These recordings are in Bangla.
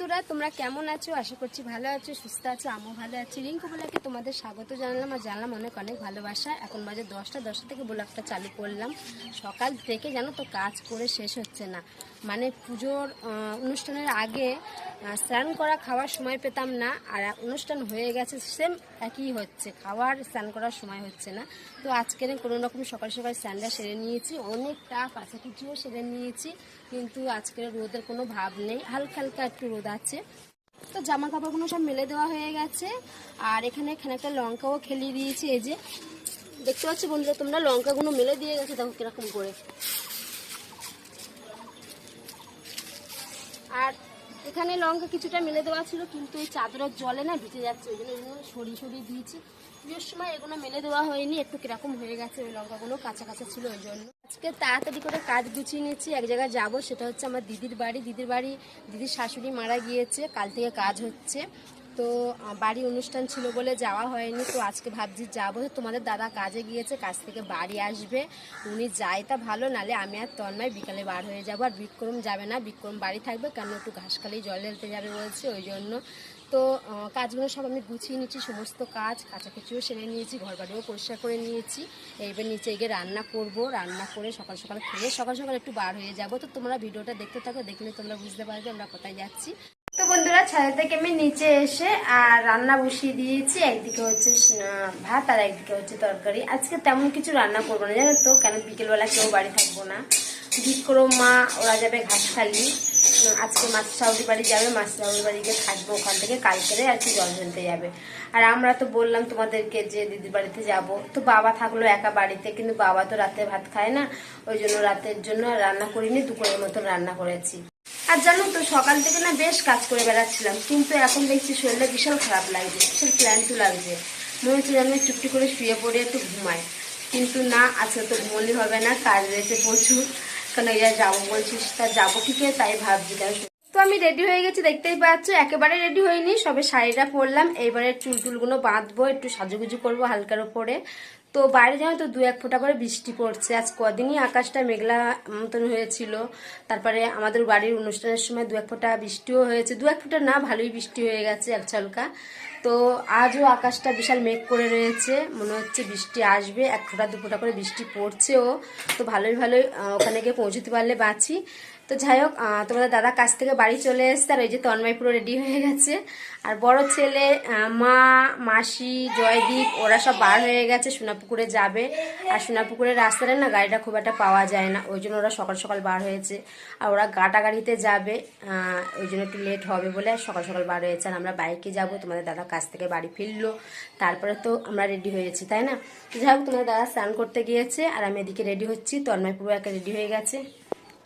বন্ধুরা, তোমরা কেমন আছো? আশা করছি ভালো আছো, সুস্থ আছো, আমিও ভালো আছি। রিঙ্কু বলাকে তোমাদের স্বাগত জানালাম আর জানলাম অনেক অনেক ভালোবাসা। এখন বাজে দশটা দশটা থেকে বোলাকটা চালু করলাম। সকাল থেকে জানো তো কাজ করে শেষ হচ্ছে না। মানে পুজোর অনুষ্ঠানের আগে স্নান করা, খাওয়ার সময় পেতাম না, আর অনুষ্ঠান হয়ে গেছে সেম একই হচ্ছে। খাওয়ার, স্নান করার সময় হচ্ছে না। তো আজকের কোনো রকম সকাল সকাল স্নানটা সেরে নিয়েছি, অনেকটা কাছাকুচিও সেরে নিয়েছি, কিন্তু আজকের রোদের কোনো ভাব নেই। হালকা হালকা একটু রোদ আছে। তো জামা কাপড়গুলো সব মেলে দেওয়া হয়ে গেছে, আর এখানে এখানে একটা লঙ্কাও খেলিয়ে দিয়েছি, এই যে। দেখতে পাচ্ছি বন্ধুরা, তোমরা লঙ্কাগুলো মেলে দিয়ে গেছে দেখো কীরকম করে। আর এখানে লঙ্কা কিছুটা মেলে দেওয়া ছিল, কিন্তু এই চাদরের জলে না ভিজে যাচ্ছে, ওই জন্য এগুলো সরিয়ে সরিয়ে দিয়েছি। পুজোর সময় এগুলো মেলে দেওয়া হয়নি, একটু কীরকম হয়ে গেছে, ওই লঙ্কাগুলো কাঁচা কাঁচা ছিল ওই জন্য। আজকে তাড়াতাড়ি করে কাজ গুছিয়ে নিয়েছি, এক জায়গায় যাব, সেটা হচ্ছে আমার দিদির বাড়ি। দিদির বাড়ি, দিদির শাশুড়ি মারা গিয়েছে, কাল থেকে কাজ হচ্ছে। তো বাড়ি অনুষ্ঠান ছিল বলে যাওয়া হয়নি। তো আজকে ভাবছি যাব। তোমাদের দাদা কাজে গিয়েছে, কাজ থেকে বাড়ি আসবে। উনি যায় তা ভালো, নালে আমি আর তন্ময় বিকালে বার হয়ে যাব। আর বিক্রম যাবে না, বিক্রম বাড়ি থাকবে কেন একটু ঘাসখালি জল ঢেলতে যাবে বলছে, ওই জন্য। তো কাজগুলো সব আমি গুছিয়ে নিচ্ছি, সমস্ত কাজ, কাচাকুচিও সেরে নিয়েছি ঘর বাড়িও পরিষ্কার করে নিয়েছি। এইবার নিচে গিয়ে রান্না করব। রান্না করে সকাল সকাল খেয়ে সকাল সকাল একটু বার হয়ে যাব। তো তোমরা ভিডিওটা দেখতে থাকো, দেখলে তোমরা বুঝতে পারবে আমরা কোথায় যাচ্ছি। তো বন্ধুরা ছাদে থেকে আমি নিচে এসে আর রান্না বসিয়ে দিয়েছি। একদিকে হচ্ছে ভাত আর একদিকে হচ্ছে তরকারি। আজকে তেমন কিছু রান্না করব না, জানো তো? কেন বিকেলবেলা কেউ বাড়ি থাকব না। বিক্রম মা, ওরা যাবে ঘাস খালি। আজকে মাছ সাউরি বাড়ি যাবে, মাছ সাউরি বাড়ি গিয়ে থাকবে ওখান থেকে কালকেরে আর কি জল ঢেলতে যাবে। আর আমরা তো বললাম তোমাদেরকে যে দিদির বাড়িতে যাব। তো বাবা থাকল একা বাড়িতে, কিন্তু বাবা তো রাতে ভাত খায় না। ওই জন্য রাতের জন্য রান্না করিনি, দুপুরের মতন রান্না করেছি। আর জানো তো, সকাল থেকে না বেশ কাজ করে বেড়াচ্ছিলাম, কিন্তু এখন দেখছি শরীরটা বিশাল খারাপ লাগছে, বিশাল ক্লান্ত লাগছে। মনে হচ্ছে যেন চুপটি করে শুয়ে পড়ে একটু ঘুমাই। কিন্তু না, আজকে তো ঘুমলি হবে না, কাজ রয়েছে প্রচুর। কারণ এই যাব বলছিস তা যাব কি তাই ভাবছি তো আমি রেডি হয়ে গেছি, দেখতেই পাচ্ছ, একেবারে রেডি হইনি, সবে শাড়িটা পরলাম, এইবারে চুল টুলগুলো বাঁধবো, একটু সাজুগুজু করব হালকার উপরে। তো বাইরে জানো তো দু এক ফোঁটা করে বৃষ্টি পড়ছে। আজ কদিনই আকাশটা মেঘলা মতন হয়েছিল। তারপরে আমাদের বাড়ির অনুষ্ঠানের সময় দু এক ফোঁটা বৃষ্টিও হয়েছে। দু এক ফোঁটা না, ভালোই বৃষ্টি হয়ে গেছে এক ছলকা তো আজও আকাশটা বিশাল মেঘ করে রয়েছে। মনে হচ্ছে বৃষ্টি আসবে। এক ফোঁটা, দু ফোঁটা করে বৃষ্টি পড়ছেও। তো ভালোই ভালোই ওখানে গিয়ে পৌঁছতে পারলে বাঁচি। তো যাই হোক তোমাদের দাদা কাছ থেকে বাড়ি চলে এসছে, আর ওই যে তন্ময় পুরো রেডি হয়ে গেছে। আর বড় ছেলে মা, মাসি, জয়দীপ, ওরা সব বার হয়ে গেছে, সোনাপুকুরে যাবে। আর সোনাপুকুরের রাস্তাটা না গাড়িটা খুব একটা পাওয়া যায় না, ওই জন্য ওরা সকাল সকাল বার হয়েছে। আর ওরা গাটা গাড়িতে যাবে ওই জন্য একটু লেট হবে বলে সকাল সকাল বার হয়েছে। আর আমরা বাইকে যাব, তোমাদের দাদা কাছ থেকে বাড়ি ফিরলো, তারপরে তো আমরা রেডি হয়েছি, তাই না? তো যাই হোক, তোমাদের দাদা স্নান করতে গিয়েছে, আর আমি এদিকে রেডি হচ্ছি, তন্ময় পুরো একা রেডি হয়ে গেছে।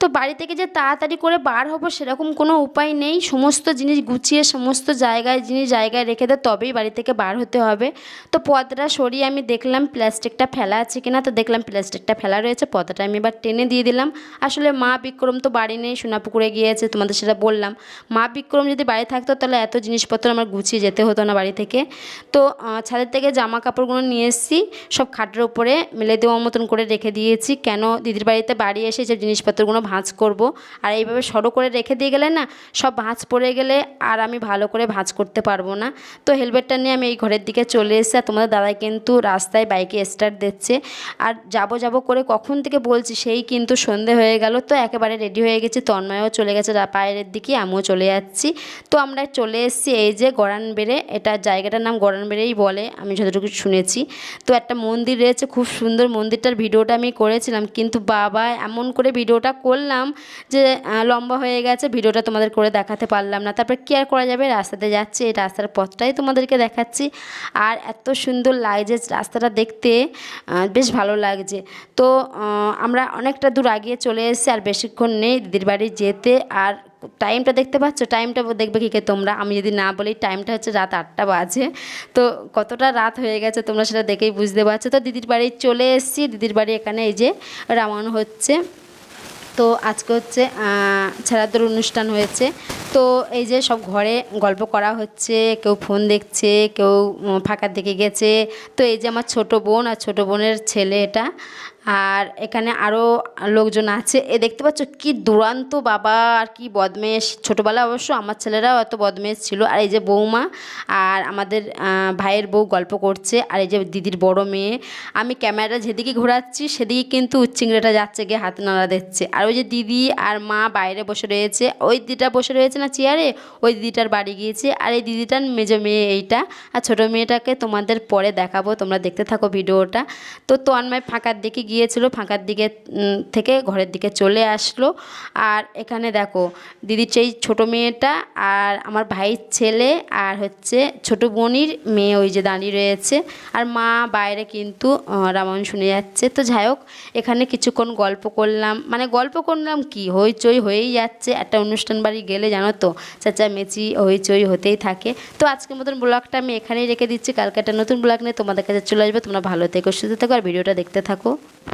তো বাড়ি থেকে যে তাড়াতাড়ি করে বার হব সেরকম কোনো উপায় নেই। সমস্ত জিনিস গুছিয়ে, সমস্ত জায়গায় জিনিস জায়গায় রেখে দেয় তবেই বাড়ি থেকে বার হতে হবে। তো পদটা সরিয়ে আমি দেখলাম প্লাস্টিকটা ফেলা আছে কিনা, তো দেখলাম প্লাস্টিকটা ফেলা রয়েছে পর্দাটা আমি এবার টেনে দিয়ে দিলাম। আসলে মা বিক্রম তো বাড়ি নেই, সোনাপুকুরে গিয়েছে, তোমাদের সেটা বললাম। মা বিক্রম যদি বাড়ি থাকতো, তাহলে এত জিনিসপত্র আমার গুছিয়ে যেতে হতো না বাড়ি থেকে। তো ছাদের থেকে জামা কাপড়গুলো নিয়ে এসেছি, সব খাটের উপরে মেলে দেওয়ার মতন করে রেখে দিয়েছি। কেন দিদির বাড়িতে বাড়ি এসে যে জিনিসপত্রগুলো ভাঁজ করব। আর এইভাবে সরো করে রেখে দিয়ে গেলে না, সব ভাঁজ পড়ে গেলে আর আমি ভালো করে ভাঁজ করতে পারব না। তো হেলমেটটা নিয়ে আমি এই ঘরের দিকে চলে এসেছি আর তোমাদের দাদাই কিন্তু রাস্তায় বাইকে স্টার্ট দিচ্ছে। আর যাব যাব করে কখন থেকে বলছি সেই কিন্তু সন্ধে হয়ে গেল। তো একেবারে রেডি হয়ে গেছি, তন্ময়ও চলে গেছে রা- বাইরের দিকে, আমিও চলে যাচ্ছি। তো আমরা চলে এসেছি এই যে গড়ান বেড়ে এটা জায়গাটার নাম গড়ান বেড়েই বলে, আমি যতটুকু শুনেছি। তো একটা মন্দির রয়েছে, খুব সুন্দর মন্দিরটার ভিডিওটা আমি করেছিলাম, কিন্তু বাবা এমন করে ভিডিওটা করলাম যে লম্বা হয়ে গেছে, ভিডিওটা তোমাদের করে দেখাতে পারলাম না। তারপর কি আর করা যাবে? রাস্তাতে যাচ্ছে, এই রাস্তার পথটাই তোমাদেরকে দেখাচ্ছি। আর এত সুন্দর লাগছে রাস্তাটা দেখতে বেশ ভালো লাগছে। তো আমরা অনেকটা দূর আগিয়ে চলে এসেছি, আর বেশিক্ষণ নেই দিদির বাড়ি যেতে। আর টাইমটা দেখতে পাচ্ছ? টাইমটা দেখবে কি কে তোমরা? আমি যদি না বলি টাইমটা হচ্ছে রাত আটটা বাজে। তো, কতটা রাত হয়ে গেছে তোমরা সেটা দেখেই বুঝতে পারছ। তো, দিদির বাড়ি চলে এসেছি। দিদির বাড়ি এখানে এই যে রামায়ণ হচ্ছে। তো আজকে হচ্ছে ছেড়াতোর অনুষ্ঠান হয়েছে। তো এই যে সব ঘরে গল্প করা হচ্ছে, কেউ ফোন দেখছে, কেউ ফাঁকার দিকে গেছে। তো এই যে আমার ছোট বোন আর ছোট বোনের ছেলে এটা আর এখানে আরও লোকজন আছে। এ দেখতে পাচ্ছ কি দুরান্ত বাবা, আর কি বদমেশ। ছোটোবেলায় অবশ্য আমার ছেলেরাও এত বদমেশ ছিল। আর এই যে বৌমা, আর আমাদের ভাইয়ের বউ গল্প করছে। আর এই যে দিদির বড় মেয়ে। আমি ক্যামেরাটা যেদিকে ঘোরাচ্ছি, সেদিকে কিন্তু উচ্চিংড়েটা যাচ্ছে গিয়ে হাত নাড়া দিচ্ছে। আর ওই যে দিদি আর মা বাইরে বসে রয়েছে। ওই দিদিটা বসে রয়েছে না চেয়ারে? ওই দিদিটার বাড়ি গিয়েছে। আর এই দিদিটার মেজো মেয়ে এইটা। আর ছোটো মেয়েটাকে তোমাদের পরে দেখাবো। তোমরা দেখতে থাকো ভিডিওটা। তো তো তন্ময় ফাঁকার দিকে গিয়েছিল, ফাঁকার দিকে থেকে ঘরের দিকে চলে আসলো। আর এখানে দেখো দিদির সেই ছোটো মেয়েটা আর আমার ভাইয়ের ছেলে আর হচ্ছে ছোটো বোনির মেয়ে ওই যে দাঁড়িয়ে রয়েছে। আর মা বাইরে কিন্তু রামায়ণ শুনে যাচ্ছে। তো যাই হোক, এখানে কিছুক্ষণ গল্প করলাম। মানে গল্প করলাম কি? হইচই হয়েই যাচ্ছে। একটা অনুষ্ঠান বাড়ি গেলে জানো তো, চেঁচামেচি, হইচই হতেই থাকে। তো আজকের মতন ব্লগটা আমি এখানেই রেখে দিচ্ছি। কালকে একটা নতুন ব্লগ নিয়ে তোমাদের কাছে চলে আসবে। তোমরা ভালো থেকো, সুস্থ থাকো, আর ভিডিওটা দেখতে থাকো।